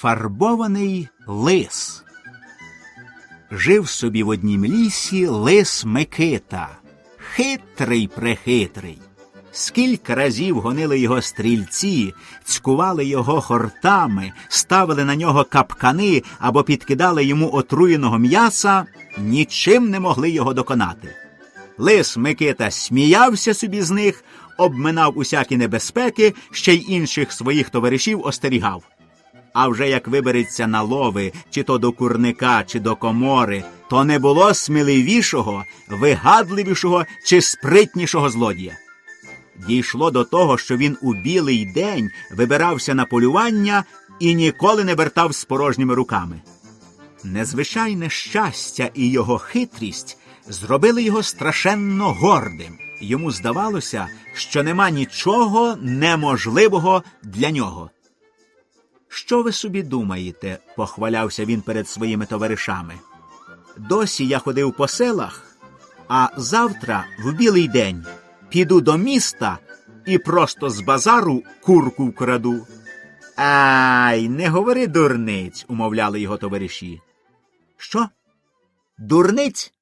Фарбований лис. Жив собі в однім лісі лис Микита, хитрий прехитрий. Скільки разів гонили його стрільці, цькували його хортами, ставили на нього капкани або підкидали йому отруєного м'яса, нічим не могли його доконати. Лис Микита сміявся собі з них, обминав усякі небезпеки, ще й інших своїх товаришів остерігав. А вже як вибереться на лови, чи то до курника, чи до комори, то не було сміливішого, вигадливішого чи спритнішого злодія. Дійшло до того, що він у білий день вибирався на полювання і ніколи не вертав з порожніми руками. Незвичайне щастя і його хитрість зробили його страшенно гордим. Йому здавалося, що нема нічого неможливого для нього. Що ви собі думаєте? похвалявся він перед своїми товаришами. Досі я ходив по селах, а завтра, в білий день, піду до міста і просто з базару курку вкраду. Ай, не говори дурниць, умовляли його товариші. Що? Дурниць?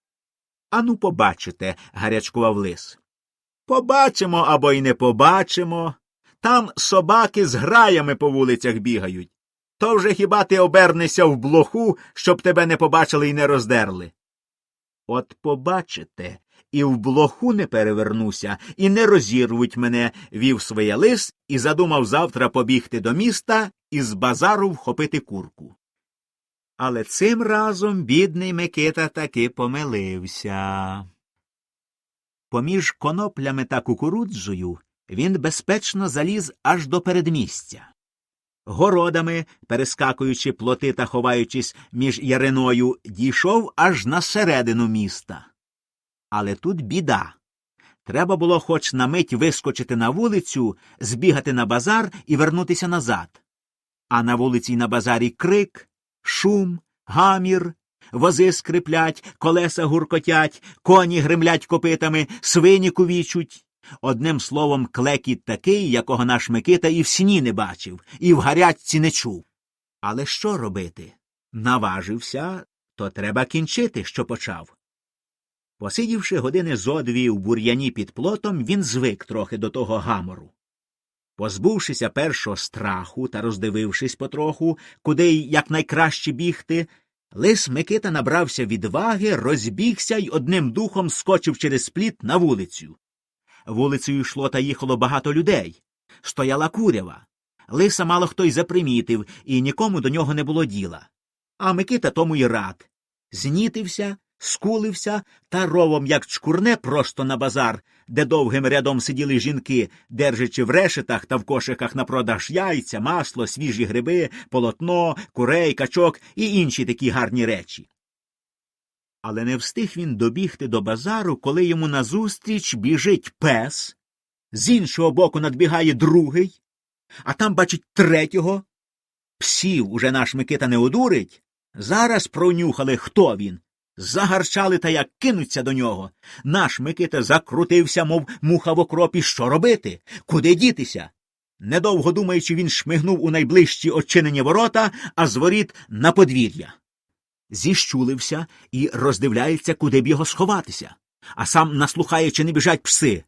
Ану, побачите, гарячкував лис. Побачимо або й не побачимо. Там собаки з граями по вулицях бігають. То вже хіба ти обернешся в блоху, щоб тебе не побачили і не роздерли? От побачите, і в блоху не перевернуся, і не розірвуть мене, вів своє лис і задумав завтра побігти до міста і з базару вхопити курку. Але цим разом бідний Микита таки помилився. Поміж коноплями та кукурудзою він безпечно заліз аж до передмістя. Городами, перескакуючи плоти та ховаючись між яриною, дійшов аж на середину міста. Але тут біда. Треба було хоч на мить вискочити на вулицю, збігати на базар і вернутися назад. А на вулиці й на базарі крик, шум, гамір, вози скриплять, колеса гуркотять, коні гремлять копитами, свині кувічуть. Одним словом, клекіт такий, якого наш Микита і в сні не бачив, і в гарячці не чув. Але що робити? Наважився, то треба кінчити, що почав. Посидівши години зо дві в бур'яні під плотом, він звик трохи до того гамору. Позбувшися першого страху та роздивившись потроху, куди якнайкраще бігти, лис Микита набрався відваги, розбігся й одним духом скочив через пліт на вулицю. Вулицею йшло та їхало багато людей. Стояла курява. Лиса мало хто й запримітив, і нікому до нього не було діла. А Микита тому й рад. Знітився, скулився та ровом, як чкурне, просто на базар, де довгим рядом сиділи жінки, держачи в решетах та в кошиках на продаж яйця, масло, свіжі гриби, полотно, курей, качок і інші такі гарні речі. Але не встиг він добігти до базару, коли йому назустріч біжить пес, з іншого боку надбігає другий, а там бачить третього. Псів уже наш Микита не одурить. Зараз пронюхали, хто він. Загарчали та як кинуться до нього. Наш Микита закрутився, мов муха в окропі. Що робити? Куди дітися? Недовго думаючи, він шмигнув у найближчі очинені ворота, а з воріт на подвір'я зіщулився і роздивляється, куди б його сховатися, а сам наслухає, чи не біжать пси.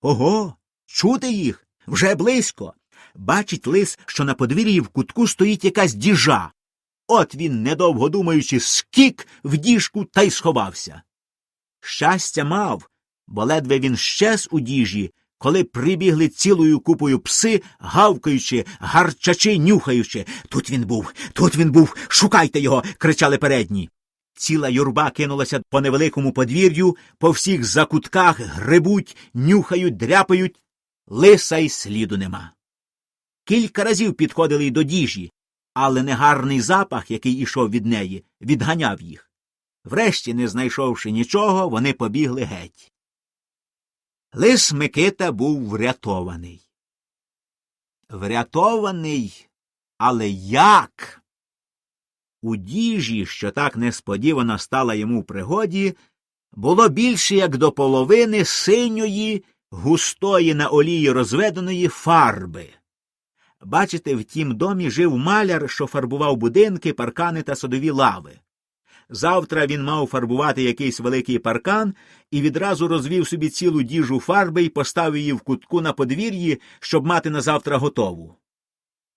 Ого, чути їх вже близько. Бачить лис, що на подвір'ї в кутку стоїть якась діжа. От він, недовго думаючи, скік в діжку та й сховався. Щастя мав, бо ледве він щез у діжі, коли прибігли цілою купою пси, гавкаючи, гарчачи, нюхаючи. Тут він був, тут він був, шукайте його. кричали передні. Ціла юрба кинулася по невеликому подвір'ю, по всіх закутках грибуть, нюхають, дряпають. Лиса й сліду нема. Кілька разів підходили й до діжі, але негарний запах, який ішов від неї, відганяв їх. Врешті, не знайшовши нічого, вони побігли геть. Лис Микита був врятований. Врятований, але як? У діжі, що так несподівано стала йому в пригоді, було більше як до половини синьої, густої на олії розведеної фарби. Бачите, в тім домі жив маляр, що фарбував будинки, паркани та садові лави. Завтра він мав фарбувати якийсь великий паркан і відразу розвів собі цілу діжу фарби і поставив її в кутку на подвір'ї, щоб мати на завтра готову.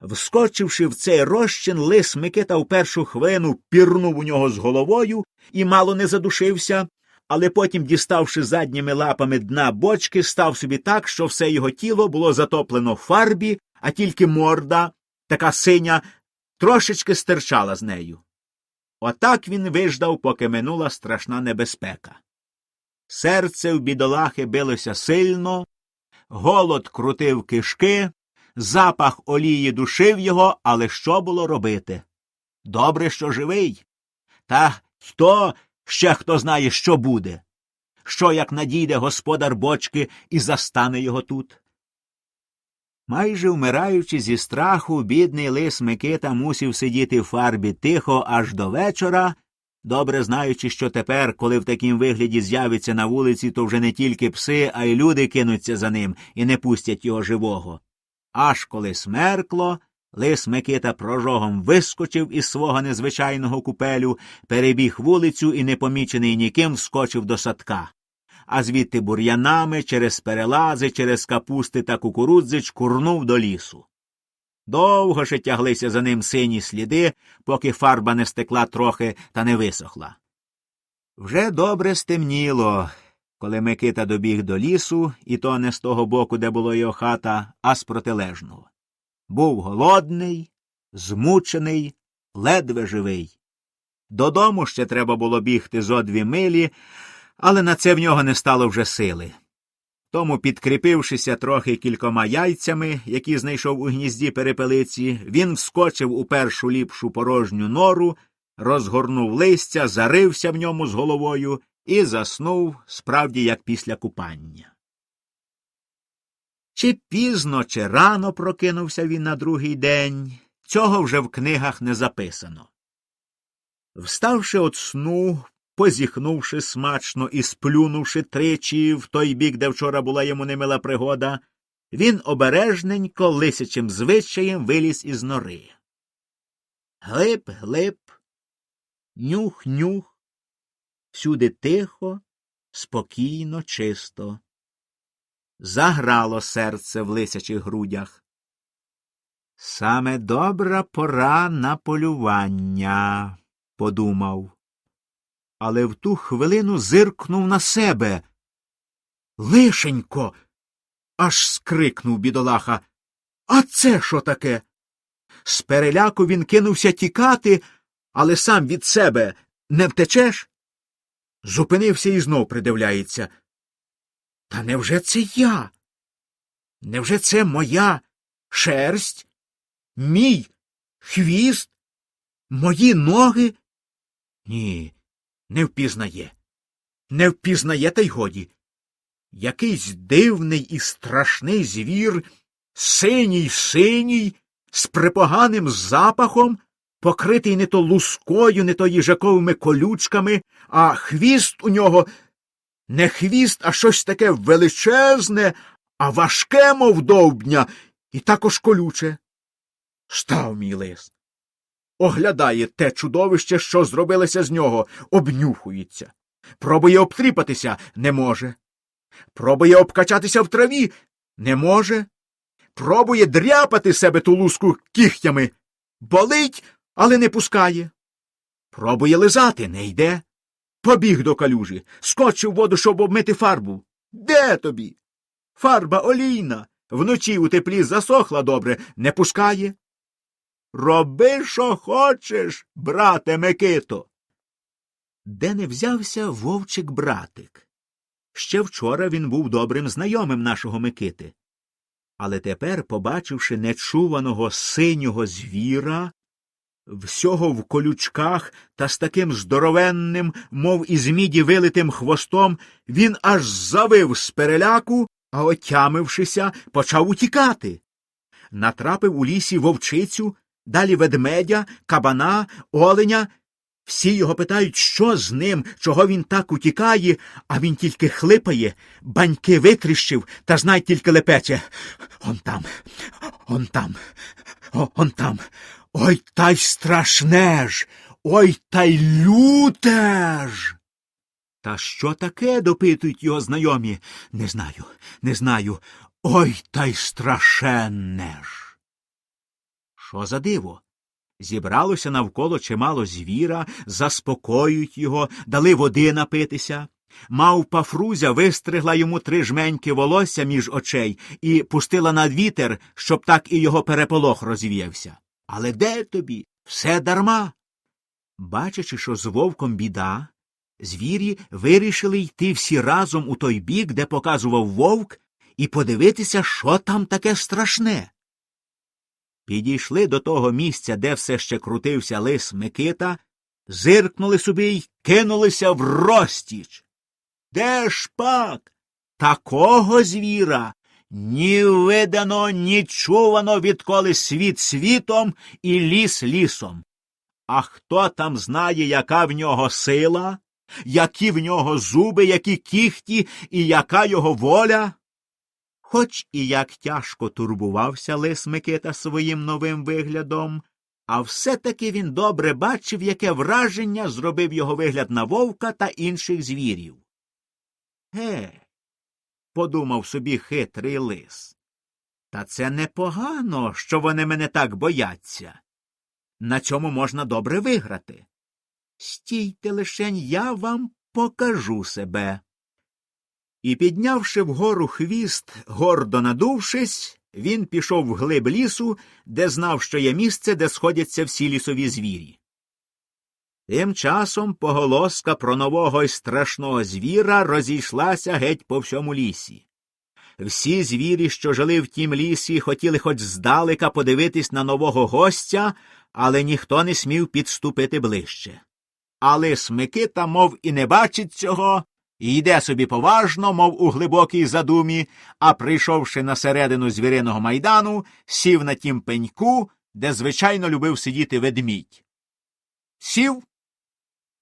Вскочивши в цей розчин, лис Микита в першу хвилину пірнув у нього з головою і мало не задушився, але потім, діставши задніми лапами дна бочки, став собі так, що все його тіло було затоплено в фарбі, а тільки морда, така синя, трошечки стирчала з нею. Отак він виждав, поки минула страшна небезпека. Серце в бідолахи билося сильно, голод крутив кишки, запах олії душив його, але що було робити? Добре, що живий. Та хто ще хто знає, що буде? Що як надійде господар бочки і застане його тут? Майже вмираючи зі страху, бідний лис Микита мусів сидіти в фарбі тихо аж до вечора, добре знаючи, що тепер, коли в такім вигляді з'явиться на вулиці, то вже не тільки пси, а й люди кинуться за ним і не пустять його живого. Аж коли смеркло, лис Микита прожогом вискочив із свого незвичайного купелю, перебіг вулицю і, непомічений ніким, вскочив до садка а звідти бур'янами, через перелази, через капусти та кукурудзи чкурнув до лісу. Довго ще тяглися за ним сині сліди, поки фарба не стекла трохи та не висохла. Вже добре стемніло, коли Микита добіг до лісу, і то не з того боку, де було його хата, а з протилежного. Був голодний, змучений, ледве живий. Додому ще треба було бігти зо дві милі, але на це в нього не стало вже сили. Тому, підкріпившися трохи кількома яйцями, які знайшов у гнізді перепелиці, він вскочив у першу ліпшу порожню нору, розгорнув листя, зарився в ньому з головою і заснув справді як після купання. Чи пізно, чи рано прокинувся він на другий день, цього вже в книгах не записано. Вставши от сну, позіхнувши смачно і сплюнувши тричі в той бік, де вчора була йому немила пригода, він обережненько лисячим звичаєм виліз із нори. Глиб, глиб, нюх, нюх, всюди тихо, спокійно, чисто. Заграло серце в лисячих грудях. Саме добра пора на полювання, подумав але в ту хвилину зиркнув на себе. Лишенько. аж скрикнув бідолаха. А це що таке? З переляку він кинувся тікати, але сам від себе не втечеш? Зупинився і знов придивляється. Та невже це я? Невже це моя шерсть? Мій хвіст? Мої ноги? Ні, не впізнає. Не впізнає, та й годі. Якийсь дивний і страшний звір, синій синій, з припоганим запахом, покритий не то лускою, не то їжаковими колючками, а хвіст у нього не хвіст, а щось таке величезне, а важке, мов довбня, і також колюче. Став мій лис оглядає те чудовище, що зробилося з нього, обнюхується. Пробує обтріпатися не може. Пробує обкачатися в траві не може. Пробує дряпати себе ту луску кігтями. Болить, але не пускає. Пробує лизати не йде. Побіг до калюжі, скочив воду, щоб обмити фарбу. Де тобі? Фарба олійна. Вночі у теплі засохла добре, не пускає. Роби, що хочеш, брате Микито. Де не взявся вовчик братик. Ще вчора він був добрим знайомим нашого Микити. Але тепер, побачивши нечуваного синього звіра, всього в колючках та з таким здоровенним, мов із міді вилитим хвостом, він аж завив з переляку, а отямившися, почав утікати. Натрапив у лісі вовчицю далі ведмедя, кабана, оленя Всі його питають, що з ним, чого він так утікає, а він тільки хлипає, баньки витріщив та знай тільки лепече. Он там, он там, он там. Ой та й страшне ж, ой та й люте ж. Та що таке? допитують його знайомі. Не знаю, не знаю. Ой та й страшенне ж. Що за диво? Зібралося навколо чимало звіра, заспокоюють його, дали води напитися. Мавпа Фрузя вистригла йому три жменьки волосся між очей і пустила на вітер, щоб так і його переполох розвіявся. Але де тобі? Все дарма. Бачачи, що з вовком біда, звірі вирішили йти всі разом у той бік, де показував вовк, і подивитися, що там таке страшне. Підійшли до того місця, де все ще крутився лис Микита, зиркнули собі й кинулися в розтіч. Де ж пак? Такого звіра ні видано, ні чувано, відколи світ світом і ліс лісом. А хто там знає, яка в нього сила, які в нього зуби, які кіхті і яка його воля? Хоч і як тяжко турбувався лис Микита своїм новим виглядом, а все-таки він добре бачив, яке враження зробив його вигляд на вовка та інших звірів. Ге, подумав собі хитрий лис. Та це непогано, що вони мене так бояться. На цьому можна добре виграти. Стійте лишень, я вам покажу себе. І, піднявши вгору хвіст, гордо надувшись, він пішов вглиб лісу, де знав, що є місце, де сходяться всі лісові звірі. Тим часом поголоска про нового й страшного звіра розійшлася геть по всьому лісі. Всі звірі, що жили в тім лісі, хотіли хоч здалека подивитись на нового гостя, але ніхто не смів підступити ближче. Але Смикита, мов і не бачить цього, і йде собі поважно, мов у глибокій задумі, а прийшовши на середину звіриного майдану, сів на тім пеньку, де звичайно любив сидіти ведмідь. Сів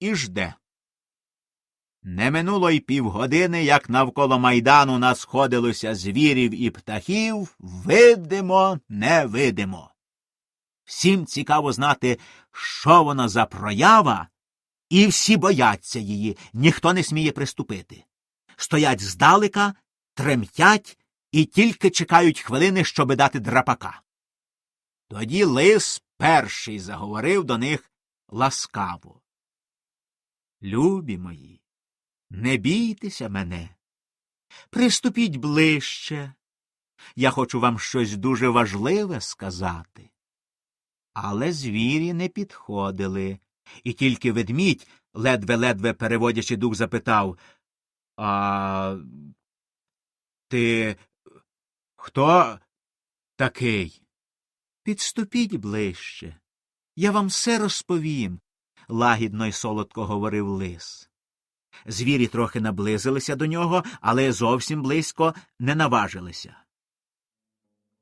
і жде. Не минуло й півгодини, як навколо майдану насходилося звірів і птахів, видимо, невидимо. Всім цікаво знати, що вона за проява, і всі бояться її, ніхто не сміє приступити. Стоять здалека, тремтять і тільки чекають хвилини, щоби дати драпака. Тоді лис перший заговорив до них ласкаво. Любі мої, не бійтеся мене. Приступіть ближче. Я хочу вам щось дуже важливе сказати. Але звірі не підходили, і тільки ведмідь, ледве-ледве переводячи дух, запитав А ти хто такий? Підступіть ближче. Я вам все розповім, лагідно й солодко говорив лис. Звірі трохи наблизилися до нього, але зовсім близько не наважилися.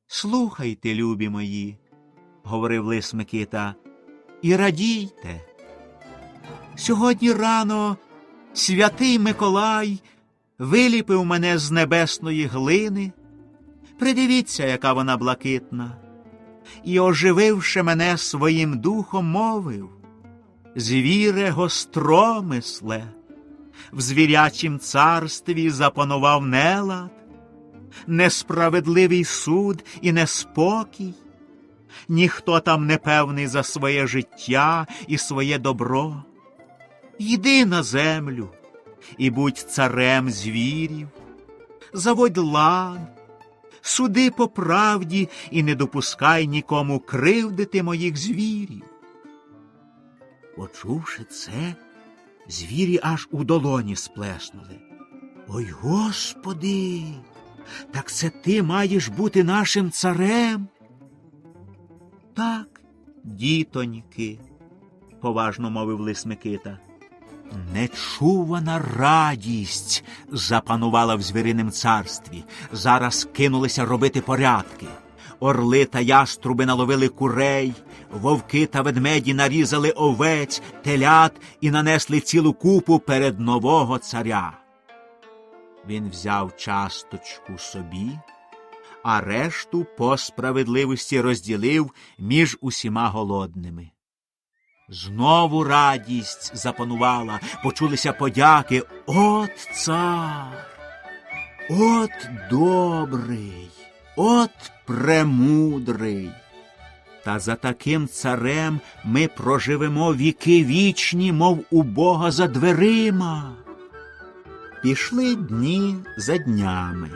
Слухайте, любі мої, говорив лис Микита, і радійте. Сьогодні рано святий Миколай виліпив мене з небесної глини. Придивіться, яка вона блакитна, і, ожививши мене своїм духом, мовив Звіре гостромисле, в звірячім царстві запанував нелад, несправедливий суд і неспокій, ніхто там не певний за своє життя і своє добро. Йди на землю і будь царем звірів, заводь лад, суди по правді і не допускай нікому кривдити моїх звірів. Почувши це, звірі аж у долоні сплеснули. Ой господи, так це ти маєш бути нашим царем? Так, дітоньки, поважно мовив лис Микита. Нечувана радість запанувала в звіриним царстві. Зараз кинулися робити порядки. Орли та яструби наловили курей, вовки та ведмеді нарізали овець, телят і нанесли цілу купу перед нового царя. Він взяв часточку собі, а решту по справедливості розділив між усіма голодними. Знову радість запанувала, почулися подяки. От цар! От добрий, от премудрий. Та за таким царем ми проживемо віки вічні, мов у Бога за дверима. Пішли дні за днями.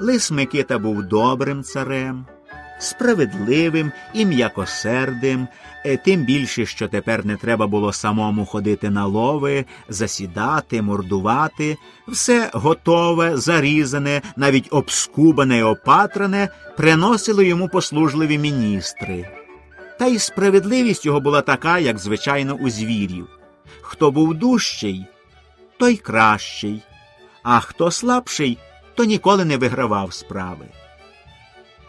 Лис Микита був добрим царем, справедливим і м'якосердим, е, тим більше, що тепер не треба було самому ходити на лови, засідати, мордувати, все готове, зарізане, навіть обскубане і опатране, приносили йому послужливі міністри. Та й справедливість його була така, як звичайно у звірів. Хто був дужчий, той кращий, а хто слабший, то ніколи не вигравав справи.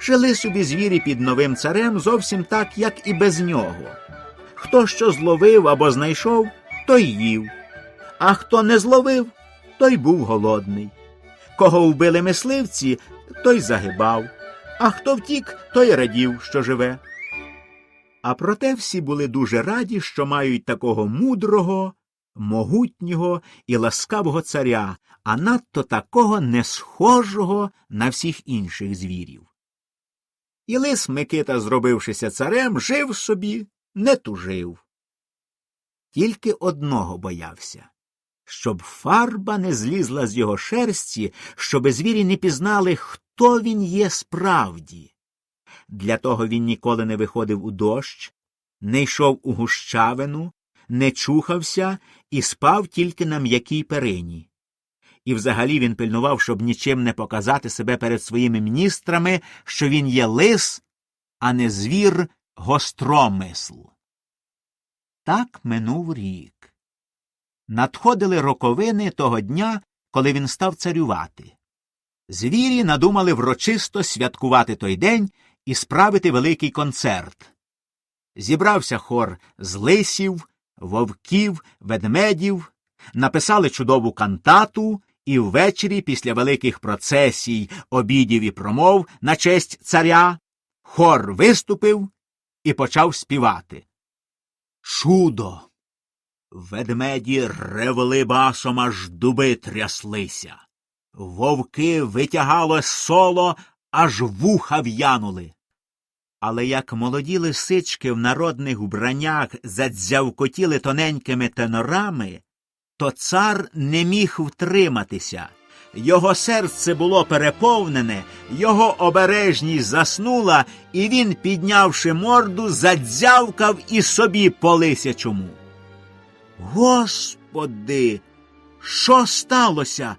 Жили собі звірі під новим царем зовсім так, як і без нього. Хто що зловив або знайшов, той їв, а хто не зловив, той був голодний. Кого вбили мисливці, той загибав, а хто втік, той радів, що живе. А проте всі були дуже раді, що мають такого мудрого, могутнього і ласкавого царя, а надто такого не схожого на всіх інших звірів. І лис Микита, зробившися царем, жив собі, не тужив. Тільки одного боявся щоб фарба не злізла з його шерсті, щоби звірі не пізнали, хто він є справді. Для того він ніколи не виходив у дощ, не йшов у гущавину, не чухався і спав тільки на м'якій перині. І взагалі він пильнував, щоб нічим не показати себе перед своїми міністрами, що він є лис, а не звір гостромисл. Так минув рік. Надходили роковини того дня, коли він став царювати. Звірі надумали врочисто святкувати той день і справити великий концерт. Зібрався хор з лисів, вовків, ведмедів, написали чудову кантату, і ввечері, після великих процесій, обідів і промов на честь царя, хор виступив і почав співати. Чудо! Ведмеді ревли басом, аж дуби тряслися. Вовки витягало соло, аж вуха в'янули. Але як молоді лисички в народних вбраннях задзявкотіли тоненькими тенорами, то цар не міг втриматися. Його серце було переповнене, його обережність заснула, і він, піднявши морду, задзявкав і собі по лисячому. Господи, що сталося?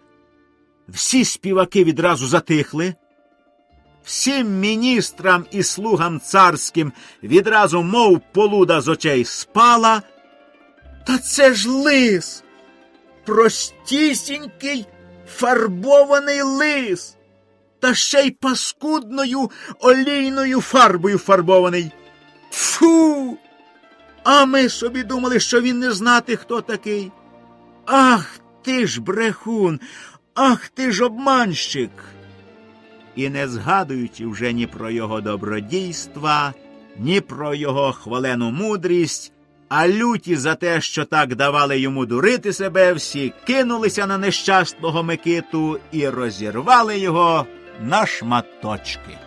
Всі співаки відразу затихли. Всім міністрам і слугам царським відразу, мов полуда з очей, спала. Та це ж лис, простісінький фарбований лис, та ще й паскудною олійною фарбою фарбований. Фу! А ми собі думали, що він не знати, хто такий. Ах ти ж брехун, ах ти ж обманщик. І не згадуючи вже ні про його добродійства, ні про його хвалену мудрість, а люті за те, що так давали йому дурити себе, всі кинулися на нещасного Микиту і розірвали його на шматочки.